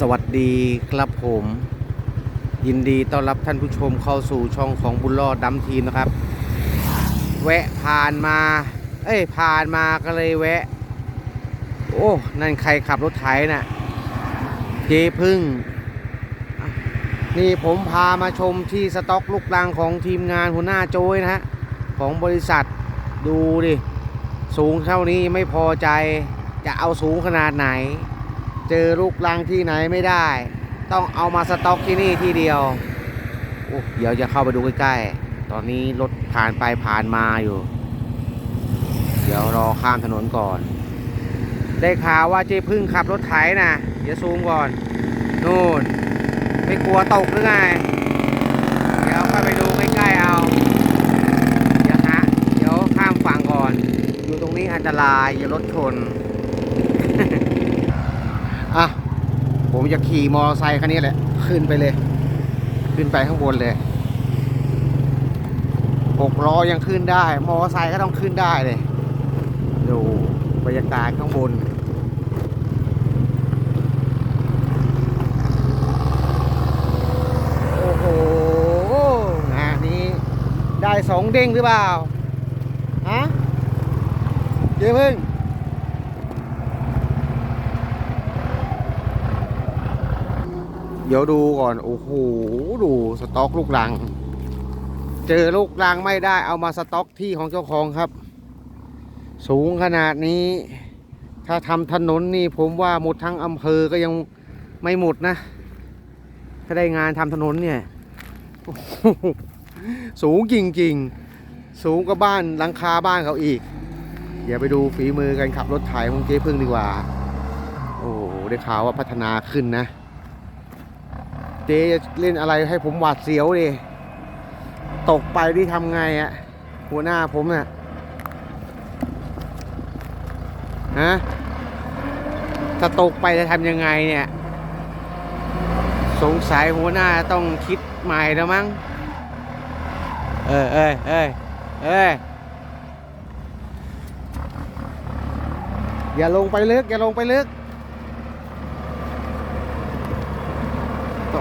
สวัสดีครับผม ยินดีต้อนรับท่านผู้ชมเข้าสู่ช่องของบุญรอดดำทีมนะครับ แวะผ่านมา เอ้ยผ่านมาก็เลยแวะ โอ้นั่นใครขับรถไถน่ะเจพึ่ง นี่ผมพามาชมที่สต็อกลูกลังของทีมงานหัวหน้าโจยนะฮะ ของบริษัทดูดิ สูงเท่านี้ไม่พอใจจะเอาสูงขนาดไหน เจอลูกลังที่ไหนไม่ได้ ต้องเอามาสต็อกที่นี่ที่เดียวโอ้เดี๋ยวจะเข้าไปดูใกล้ๆ ตอนนี้รถผ่านไปผ่านมาอยู่ เดี๋ยวรอข้ามถนนก่อน ได้ข่าวว่าเจ๊พึ่งขับรถไถนะเดี๋ยวซูมก่อน นู่น ไม่กลัวตกหรือไง เดี๋ยวค่อยไปดูใกล้ๆเอาเดี๋ยวฮะเดี๋ยวข้ามฝั่งก่อน อยู่ตรงนี้อันตรายอย่ารถชน อะ ผมจะขี่มอเตอร์ไซค์คันนี้แหละ ขึ้นไปเลย ขึ้นไปข้างบนเลยหกล้อยังขึ้นได้ มอเตอร์ไซค์ก็ต้องขึ้นได้เลยดูบรรยากาศข้างบนโอ้โหงานนี้ได้สองเด้งหรือเปล่าฮะเจ๊พึ่ง เดี๋ยวดูก่อน โอ้โห ดูสต็อกลูกลัง เจอลูกลังไม่ได้เอามาสต็อกที่ของเจ้าของครับ สูงขนาดนี้ ถ้าทำถนนนี่ผมว่าหมดทั้งอำเภอก็ยังไม่หมดนะ ถ้าได้งานทำถนนเนี่ย สูงจริงๆ สูงกว่าบ้านหลังคาบ้านเขาอีก เดี๋ยวไปดูฝีมือการขับรถไถของเจ๊พึ่งดีกว่า โอ้โหได้ข่าวว่าพัฒนาขึ้นนะ เจ๊จะเล่นอะไรให้ผมหวาดเสียวดิตกไปที่ทำไงอะหัวหน้าผมน่ะฮะถ้าตกไปจะทำยังไงเนี่ย สงสัยหัวหน้าต้องคิดใหม่แล้วมั้ง เออเอ้ยเอ้ยเอ้ยอย่าลงไปลึก อย่าลงไปลึก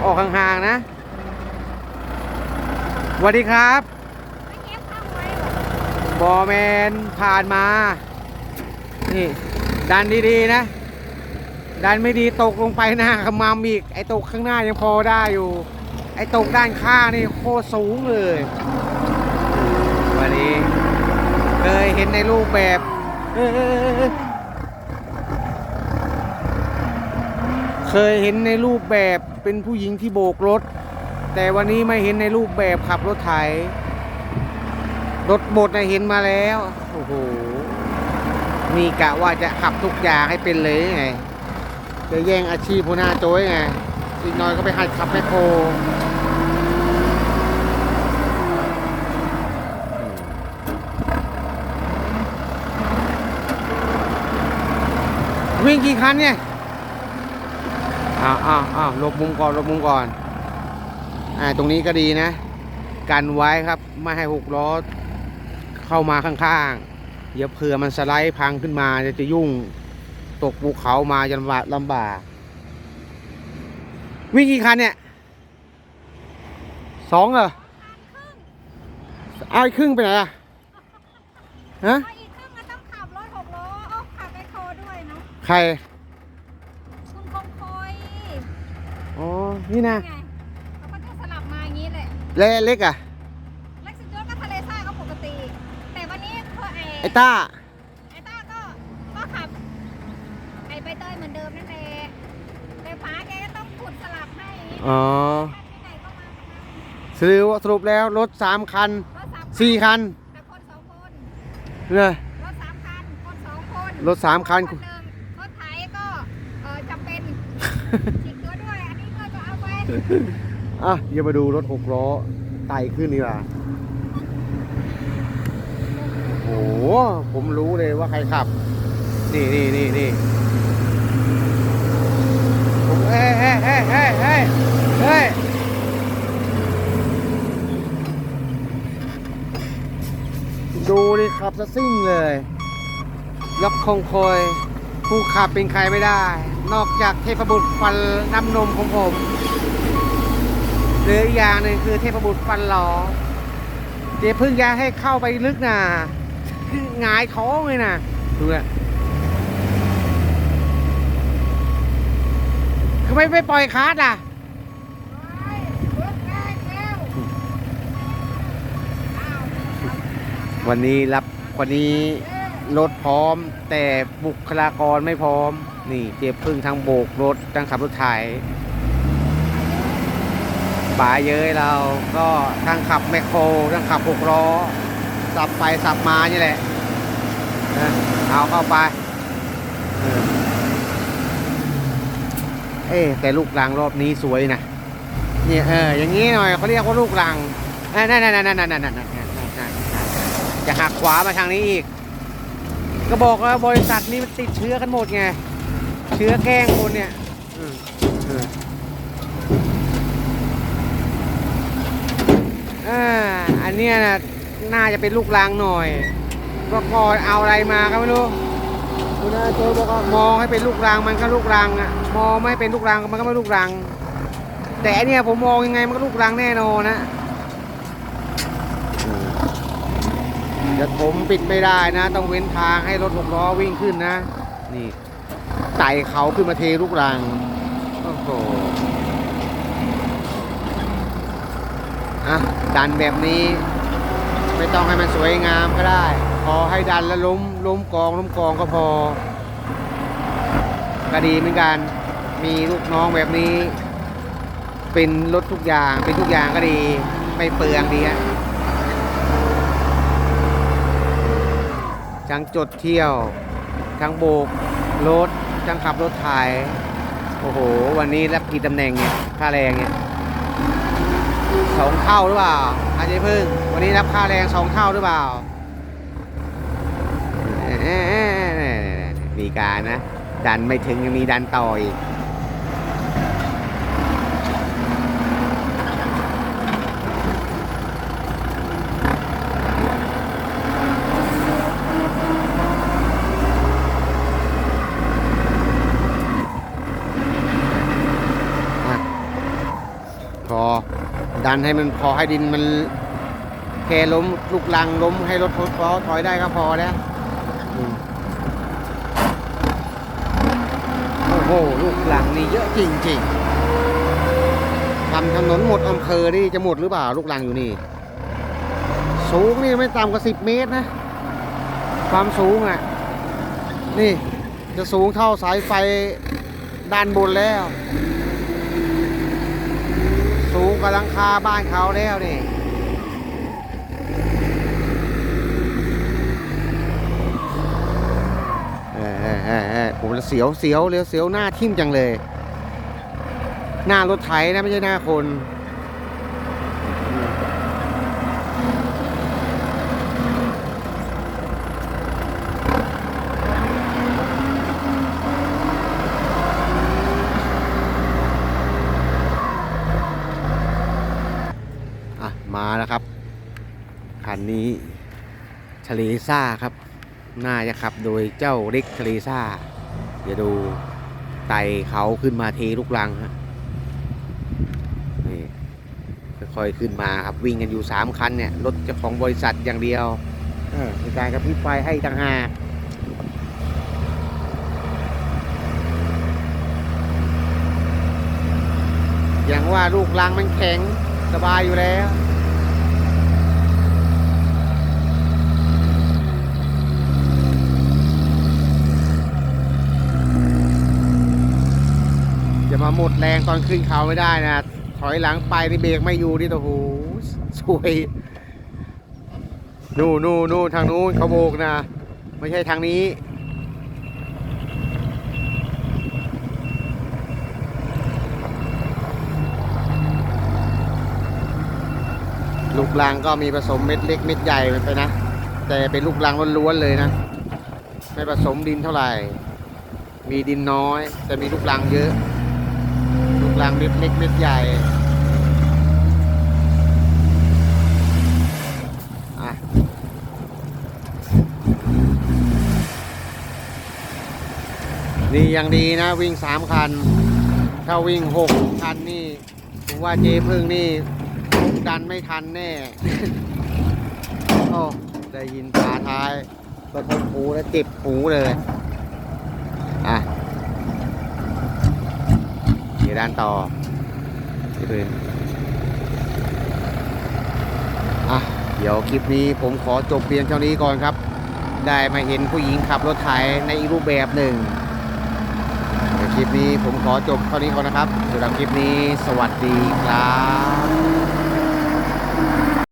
ออกห่างๆนะสวัสดีครับบอแมนผ่านมา นี่ ดันดีๆนะ ดันไม่ดีตกลงไปหน้าขมำอีก ไอ้ตกข้างหน้ายังพอได้อยู่ ไอ้ตกด้านข้างนี่โคตรสูงเลย วันนี้ เคยเห็นในรูปแบบ เอ้ย เคยเห็นในรูปแบบเป็นผู้หญิงที่โบกรถ แต่วันนี้ไม่เห็นในรูปแบบขับรถไถ รถบดนะเห็นมาแล้ว โอ้โห มีกะว่าจะขับทุกอย่างให้เป็นเลยไง จะแย่งอาชีพหัวหน้าโจ้ยไง อีกน่อยก็ไปหัดขับแมคโครวิ่งกี่คันเนี่ย อ้าวอ้าวอ้าวหลบมุมก่อนหลบมุมก่อน อ่า ตรงนี้ก็ดีนะ กันไว้ครับ ไม่ให้หกล้อเข้ามาข้างๆ เดี๋ยวเผื่อมันสไลด์พังขึ้นมาจะจะยุ่ง ตกภูเขามาจะลำบากลำบาก วิ่งกี่คันเนี่ยสองเหรอเอาอีกครึ่งไปไหนอะฮะพออีกครึ่งก็ต้องขับรถหกล้อเอาขับไมคโครด้วยเนาะ ใคร คุณคงคอย อ๋อ นี่นะไงเขาก็จะสลับมาอย่างนี้แหละเล็กเล็กอะเล็กซิโดก็ทะเลทรายก็ปกติ แต่วันนี้เพื่อไอ้ไอ้ต้าไอ้ต้าก็ก็ขับไอ้ใบเตยเหมือนเดิมนั่นแหละแต่ป๋าแกก็ต้องขุดสลับให้อย่างนี้อ๋อที่ไหนก็มากันสรุปสรุปแล้วรถสามคันรถสามสี่คันแต่คนสองคนเลยรถสามคันคนสองคนรถสามคันรถเดิมรถไถก็เออจำเป็นฉีกตัวด้วย อันนี้ก็จะเอะเดี๋ยวมาดูรถหกล้อไต่ขึ้นดีกว่าโอ้โหผมรู้เลยว่าใครขับ นี่นี่นี่นี่ผมเฮ้ยเฮ้ยเฮ้ยเฮ้ยเฮ้ยเฮ้ยดูดิขับสะซิ่งเลยยับคงคอย ผู้ขับเป็นใครไม่ได้ นอกจากเทพบุตรฟันน้ำนมของผม หรืออย่างหนึ่งคือเทพบุตรฟันหลอเดี๋ยวพึ่งยาให้เข้าไปลึกนะคือหงายท้องเลยนะดูนะคือไม่ไม่ปล่อยคาร์ดอะวันนี้รับวันนี้รถพร้อม แต่บุคลากรไม่พร้อม นี่เจ็บพึ่งทั้งโบกรถทั้งขับรถไถ ป๋าเย้ยเราก็ทั้งขับแมคโครทั้งขับหกล้อ สับไปสับมานี่แหละเอาเข้าไป เอ๊แต่ลูกรังรอบนี้สวยนะเนี่ยเอออย่างนี้หน่อยเขาเรียกว่าลูกรังนั่นนั่นนั่นนจะหักขวามาทางนี้อีก ก็บอกว่าบริษัทนี้มันติดเชื้อกันหมดไง เชื้อแกล้งคนเนี่ย อ่าอันเนี้ยนะน่าจะเป็นลูกรังหน่อยก็ก่อเอาอะไรมาก็ไม่รู้คุณอาโจบอกว่ามองให้เป็นลูกรังมันก็ลูกรังอะมองไม่เป็นลูกรังมันก็ไม่ลูกรังแต่อันเนี้ยผมมองยังไงมันก็ลูกรังแน่นอนนะเดี๋ยวผมปิดไม่ได้นะ ต้องเว้นทางให้รถหกล้อวิ่งขึ้นนะ นี่ไต่เขาขึ้นมาเทลูกรังโอ้โห อะดันแบบนี้ ไม่ต้องให้มันสวยงามก็ได้ พอให้ดันแล้วล้มล้มกองล้มกองก็พอก็ดีเหมือนกันมีลูกน้องแบบนี้ เป็นรถทุกอย่าง เป็นทุกอย่างก็ดีไม่เปลืองดีอะทั้งจดเที่ยว ทั้งโบกรถทั้งขับรถไถโอ้โห วันนี้รับกี่ตำแหน่งเนี่ยค่าแรงเนี่ย สองเท่าหรือเปล่าอาจารย์พึ่ง วันนี้รับค่าแรงสองเท่าหรือเปล่าเอ๊ะมีการนะ ดันไม่ถึงยังมีดันต่ออีก อะพอ ดันให้มันพอให้ดินมันแค่ล้มลูกลังล้มให้รถทอถอยได้ก็พอแล้วอืมโอ้โหลูกลังนี่เยอะจริงๆทำถนนหมดอำเภอนี่จะหมดหรือเปล่าลูกลังอยู่นี่ สูงนี่ไม่ต่ำกว่าสิบเมตรนะ ความสูงอะ นี่จะสูงเท่าสายไฟด้านบนแล้วสูง กว่าหลังคาบ้านเขาแล้วนี่เออเออเออเออผมเสียวเสียวเลี้ยวเสียวหน้าทิ่มจังเลย หน้ารถไถนะไม่ใช่หน้าคน อะ มาแล้วครับ คันนี้ทะเลซ่าครับ น่าจะขับโดยเจ้าเล็กทะเลซ่าเดี๋ยวดูไต่เขาขึ้นมาเทลูกรังฮะนี่ค่อยๆขึ้นมาครับวิ่งกันอยู่สามคันเนี่ยรถเจ้าของบริษัทอย่างเดียวเออมีการกระพริบไฟให้ต่างหากอย่างว่าลูกรังมันแข็งสบายอยู่แล้ว จะ มาหมดแรงตอนขึ้นเขาไม่ได้นะ ถอยหลังไปนี่เบรกไม่อยู่นี่โอ้โหสวยนู่นนู่นนู่นทางนู้นเขาโบกนะ ไม่ใช่ทางนี้ลูกลังก็มีผสมเม็ดเล็กเม็ดใหญ่ไปนะ แต่เป็นลูกลังล้วนๆเลยนะ ไม่ผสมดินเท่าไหร่ มีดินน้อย แต่มีลูกลังเยอะ กลังเม็ดเล็กเม็ดใหญ่นี่ยังดีนะวิ่งสามคัน ถ้าวิ่งหกคันนี่ผมว่าเจพึ่งนี่ดันไม่ทันแน่โอ้ได้ยินขาท้ายกระทบหูแล้วเจ็บหูเลย อะ เดี๋ยวด้านต่อที่พื้นอะเดี๋ยวคลิปนี้ผมขอจบเพียงเท่านี้ก่อนครับ ได้มาเห็นผู้หญิงขับรถไถในอีกรูปแบบหนึ่งคลิปนี้ผมขอจบเท่านี้ก่อนนะครับสำหรับคลิปนี้สวัสดีครับ